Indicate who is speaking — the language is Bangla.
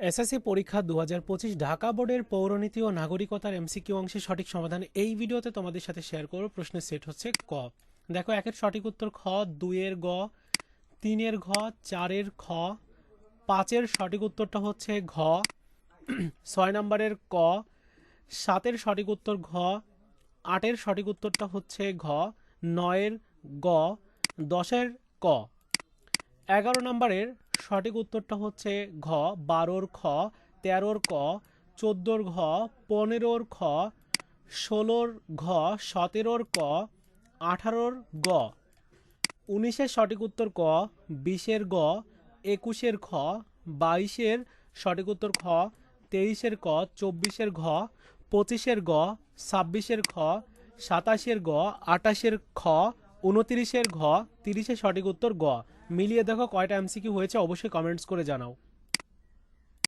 Speaker 1: এসএসসি পরীক্ষা দু হাজার পঁচিশ ঢাকা বোর্ডের পৌরনীতি ও নাগরিকতার এমসিকিউ অংশের সঠিক সমাধান এই ভিডিওতে তোমাদের সাথে শেয়ার করব। প্রশ্নের সেট হচ্ছে ক। দেখো, একের সঠিক উত্তর খ, দুইয়ের গ, তিনের ঘ, চারের খ, পাঁচের সঠিক উত্তরটা হচ্ছে ঘ, ছয় নম্বরের ক, সাতের সঠিক উত্তর ঘ, আটের সঠিক উত্তরটা হচ্ছে ঘ, নয়ের গ, দশের ক। এগারো নম্বরের সঠিক উত্তরটা হচ্ছে ঘ, বারোর খ, তেরোর ক, চোদ্দোর ঘ, পনেরোর খ, ষোলোর ঘ, সতেরোর ক, আঠারোর গ। উনিশের সঠিক উত্তর ক, বিশের গ, একুশের খ, বাইশের সঠিক উত্তর খ, তেইশের ক, চব্বিশের ঘ, পঁচিশের গ, ছাব্বিশের খ, সাতাশের গ আটাশের খ উনতিরিশের ঘ তিরিশের সঠিক উত্তর গ। মিলিয়ে দেখো কয়টা এমসিকিউ হয়েছে, অবশ্যই কমেন্টস করে জানাও।